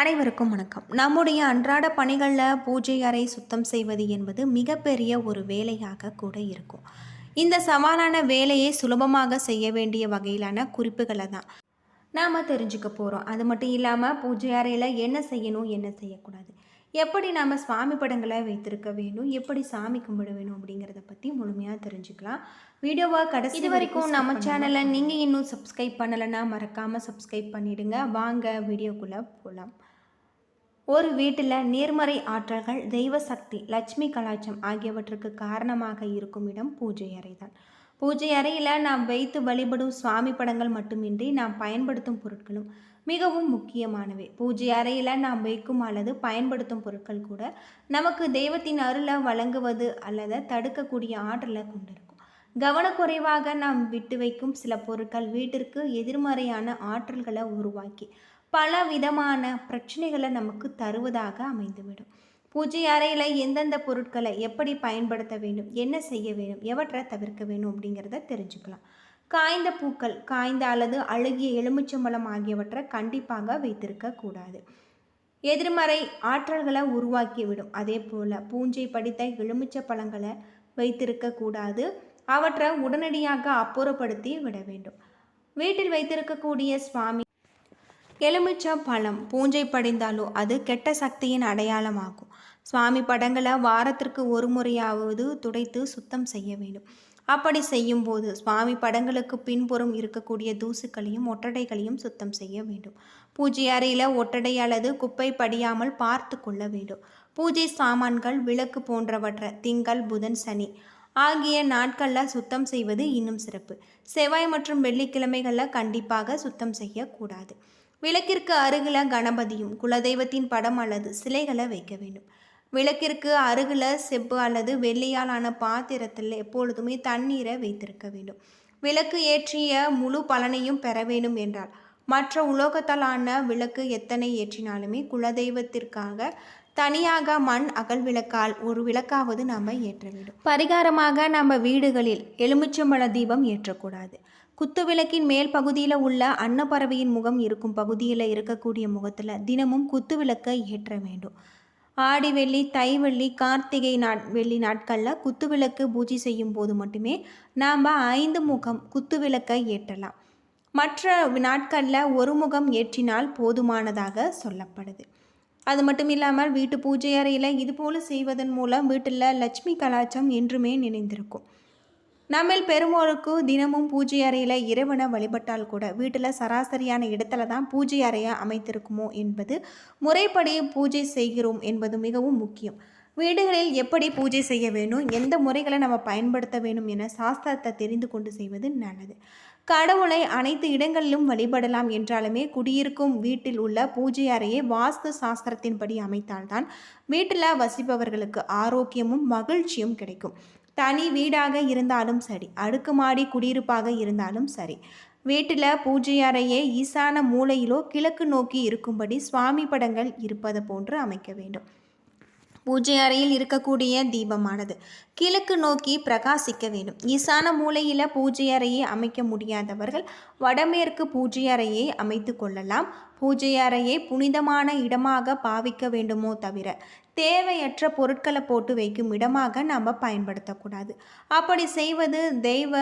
அனைவருக்கும் வணக்கம். நம்முடைய அன்றாட பணிகளில் பூஜை அறை சுத்தம் செய்வது என்பது மிகப்பெரிய ஒரு வேலையாக கூட இருக்கும். இந்த சவாலான வேலையை சுலபமாக செய்ய வேண்டிய வகையிலான குறிப்புகளை தான் நாம் தெரிஞ்சுக்க போகிறோம் அது மட்டும் இல்லாமல் பூஜை அறையில் என்ன செய்யணும் என்ன செய்யக்கூடாது? எப்படி நாம் சுவாமி படங்களை வைத்திருக்க வேணும் எப்படி சாமி கும்பிட வேணும் அப்படிங்கிறத பற்றி முழுமையாக தெரிஞ்சுக்கலாம். வீடியோவை கடைசி இது வரைக்கும் நம்ம சேனலை நீங்கள் இன்னும் சப்ஸ்கிரைப் பண்ணலைன்னா மறக்காமல் சப்ஸ்கிரைப் பண்ணிடுங்க. வாங்க வீடியோக்குள்ளே போகலாம் ஒரு வீட்டில் நேர்மறை ஆற்றல்கள் தெய்வ சக்தி லட்சுமி கலாச்சம் ஆகியவற்றுக்கு காரணமாக இருக்கும் இடம் பூஜை அறைதான். பூஜை அறையில் நாம் வைத்து வழிபடும் சுவாமி படங்கள் மட்டுமின்றி நாம் பயன்படுத்தும் பொருட்களும் மிகவும் முக்கியமானவை. பூஜை அறையில் நாம் வைக்கும் அல்லது பயன்படுத்தும் பொருட்கள் கூட நமக்கு தெய்வத்தின் அருளை வழங்குவது அல்லது தடுக்கக்கூடிய ஆற்றலை கொண்டிருக்கும். கவனக்குறைவாக நாம் விட்டு வைக்கும் சில பொருட்கள் வீட்டிற்கு எதிர்மறையான ஆற்றல்களை உருவாக்கி பல விதமான பிரச்சனைகளை நமக்கு தருவதாக அமைந்துவிடும். பூஜை அறையில் எந்தெந்த பொருட்களை எப்படி பயன்படுத்த வேண்டும் என்ன செய்ய வேண்டும் எவற்றை தவிர்க்க வேண்டும் அப்படிங்கிறத தெரிஞ்சுக்கலாம். காய்ந்த பூக்கள் காய்ந்த அல்லது அழுகிய எலுமிச்சம்பழம் ஆகியவற்றை கண்டிப்பாக வைத்திருக்க கூடாது. எதிர்மறை ஆற்றல்களை உருவாக்கிவிடும். அதே போல் பூஞ்சை படித்த எலுமிச்சை பழங்களை வைத்திருக்க கூடாது. அவற்றை உடனடியாக அப்புறப்படுத்தி விட வேண்டும். வீட்டில் வைத்திருக்கக்கூடிய சுவாமி எலுமிச்சை பழம் பூஞ்சை படிந்தாலோ அது கெட்ட சக்தியின் அடையாளமாகும். சுவாமி படங்களை வாரத்திற்கு ஒரு முறையாவது துடைத்து சுத்தம் செய்ய வேண்டும். அப்படி செய்யும்போது சுவாமி படங்களுக்கு பின்புறம் இருக்கக்கூடிய தூசுக்களையும் ஒட்டடைகளையும் சுத்தம் செய்ய வேண்டும். பூஜை அறையில் ஒட்டடை அல்லது குப்பை படியாமல் பார்த்து கொள்ள வேண்டும். பூஜை சாமான்கள் விளக்கு போன்றவற்றை திங்கள் புதன் சனி ஆகிய நாட்களில் சுத்தம் செய்வது இன்னும் சிறப்பு. செவ்வாய் மற்றும் வெள்ளிக்கிழமைகளில் கண்டிப்பாக சுத்தம் செய்யக்கூடாது. விளக்கிற்கு அருகில் கணபதியும் குலதெய்வத்தின் படம் அல்லது சிலைகளை வைக்க வேண்டும். விளக்கிற்கு அருகில் செப்பு அல்லது வெள்ளியாலான பாத்திரத்தில் எப்பொழுதுமே தண்ணீரை வைத்திருக்க வேண்டும். விளக்கு ஏற்றிய முழு பலனையும் பெற வேண்டும் என்றால் மற்ற உலோகத்தாலான விளக்கு எத்தனை ஏற்றினாலுமே குலதெய்வத்திற்காக தனியாக மண் அகல் விளக்கால் ஒரு விளக்காவது நாம் ஏற்ற வேண்டும். பரிகாரமாக நம்ம வீடுகளில் எலுமிச்சம்பழ தீபம் ஏற்றக்கூடாது. குத்து விளக்கின் மேல் பகுதியில் உள்ள அன்னப்பறவையின் முகம் இருக்கும் பகுதியில் இருக்கக்கூடிய முகத்தில் தினமும் குத்து விளக்கை ஏற்ற வேண்டும். ஆடி வெள்ளி தை வெள்ளி கார்த்திகை நாட் வெள்ளி நாட்களில் குத்து விளக்கு பூஜை செய்யும் போது மட்டுமே நாம் ஐந்து முகம் குத்து விளக்கை ஏற்றலாம். மற்ற நாட்களில் ஒரு முகம் ஏற்றினால் போதுமானதாக சொல்லப்படுது. அது மட்டும் இல்லாமல் வீட்டு பூஜை அறையில் இதுபோல் செய்வதன் மூலம் வீட்டில் லட்சுமி கலாச்சம் என்றுமே நினைந்திருக்கும். நம்மில் பெருமோருக்கு தினமும் பூஜை அறையில் இறைவனை வழிபட்டால் கூட வீட்டில் சராசரியான இடத்துல தான் பூஜை அறையை அமைத்திருக்குமோ என்பது முறைப்படி பூஜை செய்கிறோம் என்பது மிகவும் முக்கியம். வீடுகளில் எப்படி பூஜை செய்ய வேணும் எந்த முறைகளை நம்ம பயன்படுத்த வேண்டும் என சாஸ்திரத்தை தெரிந்து கொண்டு செய்வது நல்லது. கடவுளை அனைத்து இடங்களிலும் வழிபடலாம் என்றாலுமே குடியிருக்கும் வீட்டில் உள்ள பூஜை அறையை வாஸ்து சாஸ்திரத்தின்படி அமைத்தால்தான் வீட்டில் வசிப்பவர்களுக்கு ஆரோக்கியமும் மகிழ்ச்சியும் கிடைக்கும். தனி வீடாக இருந்தாலும் சரி அடுக்குமாடி குடியிருப்பாக இருந்தாலும் சரி. வீட்டில் பூஜை அறையே ஈசான மூலையிலோ கிழக்கு நோக்கி இருக்கும்படி சுவாமி படங்கள் இருப்பது போன்று அமைக்க வேண்டும். பூஜை அறையில் இருக்கக்கூடிய தீபமானது. கிழக்கு நோக்கி பிரகாசிக்க வேண்டும். ஈசான மூலையில் பூஜை அறையை அமைக்க முடியாதவர்கள் வடமேற்கு பூஜை அறையை அமைத்து கொள்ளலாம். பூஜை அறையை புனிதமான இடமாக பாவிக்க வேண்டுமோ தவிர தேவையற்ற பொருட்களை போட்டு வைக்கும் இடமாக நாம் பயன்படுத்தக்கூடாது. அப்படி செய்வது தெய்வ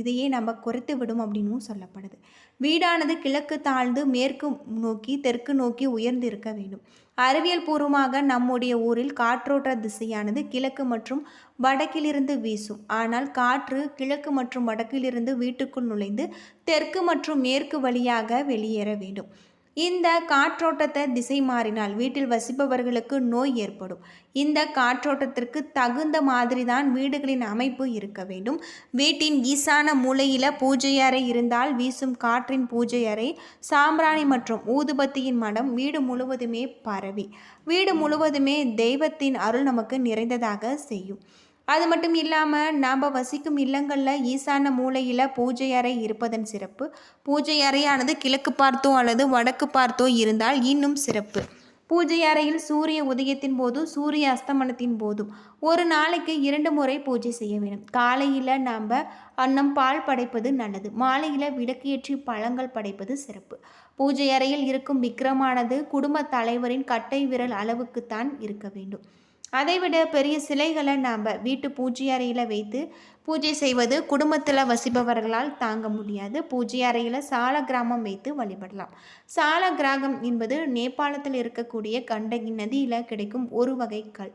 இதையே நம்ம குறைத்து விடும் அப்படின்னும் சொல்லப்படுது. வீடானது கிழக்கு தாழ்ந்து மேற்கு நோக்கி தெற்கு நோக்கி உயர்ந்து இருக்க வேண்டும். அறிவியல் பூர்வமாக நம்முடைய ஊரில் காற்றோட்ட திசையானது கிழக்கு மற்றும் வடக்கிலிருந்து வீசும். ஆனால் காற்று கிழக்கு மற்றும் வடக்கிலிருந்து வீட்டுக்குள் நுழைந்து தெற்கு மற்றும் மேற்கு வழியாக வெளியேற வேண்டும். இந்த காற்றோட்டத்தை திசை மாறினால் வீட்டில் வசிப்பவர்களுக்கு நோய் ஏற்படும். இந்த காற்றோட்டத்திற்கு தகுந்த மாதிரி தான் வீடுகளின் அமைப்பு இருக்க வேண்டும். வீட்டின் ஈசான மூலையில் பூஜை அறை இருந்தால் வீசும் காற்றின் பூஜை அறை சாம்பிராணி மற்றும் ஊதுபத்தியின் மடம் வீடு முழுவதுமே பரவி. வீடு முழுவதுமே தெய்வத்தின் அருள் நமக்கு நிறைந்ததாக செய்யும். அது மட்டும் இல்லாமல் நாம் வசிக்கும் இல்லங்களில் ஈசான மூலையில் பூஜை அறை இருப்பதன் சிறப்பு. பூஜை அறையானது கிழக்கு பார்த்தோ அல்லது வடக்கு பார்த்தோ இருந்தால் இன்னும் சிறப்பு. பூஜை அறையில் சூரிய உதயத்தின் போதும் சூரிய அஸ்தமனத்தின் போதும். ஒரு நாளைக்கு இரண்டு முறை பூஜை செய்ய வேண்டும். காலையில் நாம் அன்னம் பால் படைப்பது நல்லது. மாலையில் விளக்கு ஏற்றி பழங்கள் படைப்பது சிறப்பு. பூஜை அறையில் இருக்கும் விக்கிரமானது குடும்ப தலைவரின் கட்டை விரல் அளவுக்குத்தான் இருக்க வேண்டும். அதைவிட பெரிய சிலைகளை நாம் வீட்டு பூஜை அறையில் வைத்து பூஜை செய்வது குடும்பத்தில் வசிப்பவர்களால் தாங்க முடியாது. பூஜை அறையில் சால கிராமம் வைத்து வழிபடலாம். சால கிராகம் என்பது நேபாளத்தில் இருக்கக்கூடிய கண்டகி நதியில் கிடைக்கும் ஒரு வகை கல்.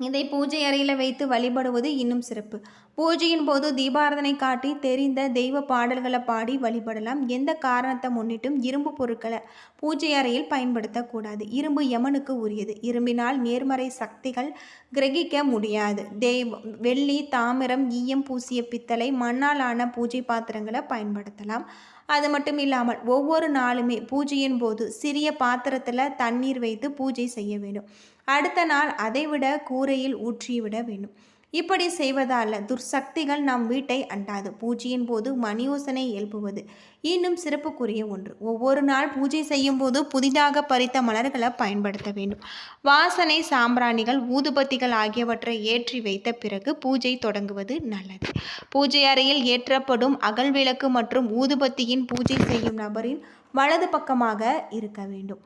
இதை பூஜை அறையில் வைத்து வழிபடுவது இன்னும் சிறப்பு. பூஜையின் போது தீபாரதனை காட்டி தெரிந்த தெய்வ பாடல்களை பாடி வழிபடலாம். எந்த காரணத்தை முன்னிட்டும் இரும்பு பொருட்களை பூஜை அறையில் பயன்படுத்தக்கூடாது. இரும்பு யமனுக்கு உரியது. இரும்பினால் நேர்மறை சக்திகள் கிரகிக்க முடியாது. தெய்வம் வெள்ளி தாமிரம் ஈயம் பூசிய பித்தளை மண்ணால் ஆன பூஜை பாத்திரங்களை பயன்படுத்தலாம். அது மட்டும் இல்லாமல் ஒவ்வொரு நாளுமே பூஜையின் போது சிறிய பாத்திரத்தில் தண்ணீர் வைத்து பூஜை செய்ய வேண்டும். அடுத்த நாள் அதைவிட கூரையில் ஊற்றிவிட வேண்டும். இப்படி செய்வதால் துர்சக்திகள் நம் வீட்டை அண்டாது. பூஜையின் போது மணியோசனை எழுப்புவது. இன்னும் சிறப்புக்குரிய ஒன்று. ஒவ்வொரு நாள் பூஜை செய்யும் போது புதிதாக பறித்த மலர்களை பயன்படுத்த வேண்டும். வாசனை சாம்பிராணிகள் ஊதுபத்திகள் ஆகியவற்றை ஏற்றி வைத்த பிறகு பூஜை தொடங்குவது நல்லது. பூஜை அறையில் ஏற்றப்படும் அகல் விளக்கு மற்றும் ஊதுபத்தியின் பூஜை செய்யும் நபரின் வலது பக்கமாக இருக்க வேண்டும்.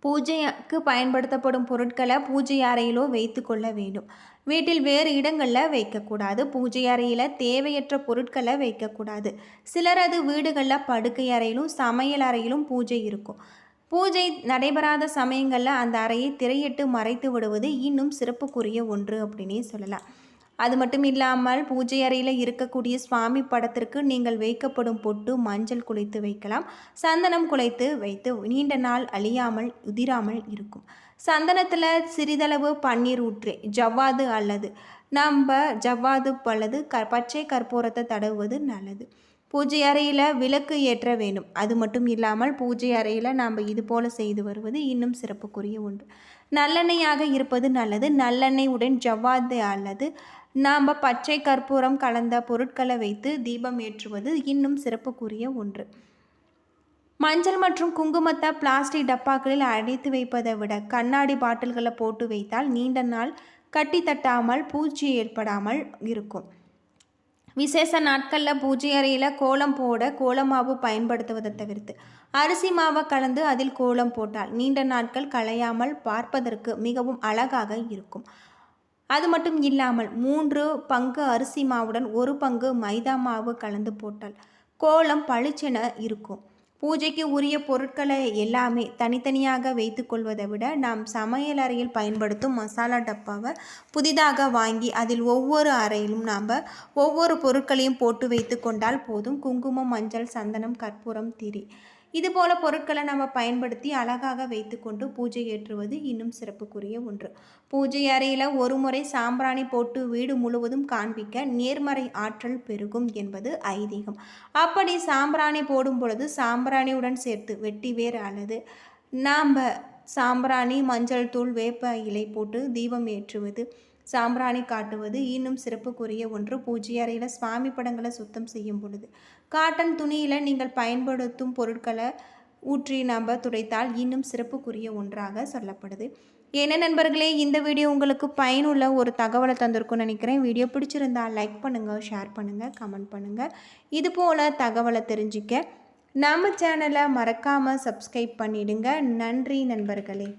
பூஜைக்கு பயன்படுத்தப்படும் பொருட்களை பூஜை அறையிலோ வைத்து கொள்ள வேண்டும். வீட்டில் வேறு இடங்களில் வைக்கக்கூடாது. பூஜை அறையில் தேவையற்ற பொருட்களை வைக்கக்கூடாது. சிலரது வீடுகளில் படுக்கை அறையிலும் சமையல் அறையிலும் பூஜை இருக்கும். பூஜை நடைபெறாத சமயங்களில் அந்த அறையை திரையிட்டு மறைத்து விடுவது இன்னும் சிறப்புக்குரிய ஒன்று அப்படின்னே சொல்லலாம். அது மட்டும் இல்லாமல் பூஜை அறையில் இருக்கக்கூடிய சுவாமி படத்திற்கு நீங்கள் வைக்கப்படும் பொட்டு மஞ்சள் குலைத்து வைக்கலாம். சந்தனம் குலைத்து வைத்து நீண்ட நாள் அழியாமல் உதிராமல் இருக்கும். சந்தனத்தில் சிறிதளவு பன்னீர் ஊற்றி ஜவ்வாது அல்லது நம்ம ஜவ்வாது அல்லது க பச்சை கற்பூரத்தை தடவுவது நல்லது. பூஜை அறையில் விளக்கு ஏற்ற வேண்டும். அது மட்டும் இல்லாமல் பூஜை அறையில் நாம் இது போல் செய்து வருவது இன்னும் சிறப்புக்குரிய ஒன்று. நல்லெண்ணெயாக இருப்பது நல்லது. நல்லெண்ணெய் உடன் ஜவ்வாது அல்லது நாம் பச்சை கற்பூரம் கலந்த பொருட்களை வைத்து தீபம் ஏற்றுவது இன்னும் சிறப்புக்குரிய ஒன்று. மஞ்சள் மற்றும் குங்குமத்தை பிளாஸ்டிக் டப்பாக்களில் அடைத்து வைப்பதை விட கண்ணாடி பாட்டில்களை போட்டு வைத்தால் நீண்ட நாள் கட்டி தட்டாமல் பூச்சி ஏற்படாமல் இருக்கும். விசேஷ நாட்களில் பூஜை அறையில் கோலம் போட கோலமாவு பயன்படுத்துவதை தவிர்த்து அரிசி மாவை கலந்து அதில் கோலம் போட்டால் நீண்ட நாட்கள் களையாமல் பார்ப்பதற்கு மிகவும் அழகாக இருக்கும். அது மட்டும் இல்லாமல் மூன்று பங்கு அரிசி மாவுடன் ஒரு பங்கு மைதா மாவு கலந்து போட்டால் கோலம் பளிச்சென இருக்கும். பூஜைக்கு உரிய பொருட்களை எல்லாமே தனித்தனியாக வைத்து கொள்வதை விட நாம் சமையல் அறையில் பயன்படுத்தும் மசாலா டப்பாவை புதிதாக வாங்கி அதில் ஒவ்வொரு அறையிலும் நாம் ஒவ்வொரு பொருட்களையும் போட்டு வைத்து கொண்டால் போதும். குங்குமம் மஞ்சள் சந்தனம் கற்பூரம் திரி. இதுபோல பொருட்களை நம்ம பயன்படுத்தி அழகாக வைத்துக்கொண்டு பூஜை ஏற்றுவது இன்னும் சிறப்புக்குரிய ஒன்று. பூஜை அறையில் ஒரு முறை சாம்பிராணி போட்டு வீடு முழுவதும் காண்பிக்க நேர்மறை ஆற்றல் பெருகும் என்பது ஐதீகம். அப்படி சாம்பிராணி போடும் பொழுது சாம்பிராணியுடன் சேர்த்து வெட்டி வேறு அல்லது நாம் சாம்பிராணி மஞ்சள் தூள் வேப்ப இலை போட்டு தீபம் ஏற்றுவது சாம்பிராணி காட்டுவது இன்னும் சிறப்புக்குரிய ஒன்று. பூஜை அறையில் சுவாமி படங்களை சுத்தம் செய்யும் பொழுது காட்டன் துணியில் நீங்கள் பயன்படுத்தும் பொருட்களை ஊற்றி நம்ம துடைத்தால் இன்னும் சிறப்புக்குரிய ஒன்றாக சொல்லப்படுது. என்ன நண்பர்களே இந்த வீடியோ உங்களுக்கு பயனுள்ள ஒரு தகவலை தந்திருக்கும்னு நினைக்கிறேன். வீடியோ பிடிச்சிருந்தால் லைக் பண்ணுங்கள் ஷேர் பண்ணுங்கள் கமெண்ட் பண்ணுங்கள் இது போல் தகவலை தெரிஞ்சிக்க நம்ம சேனலை மறக்காமல் சப்ஸ்கிரைப் பண்ணிவிடுங்க நன்றி நண்பர்களே.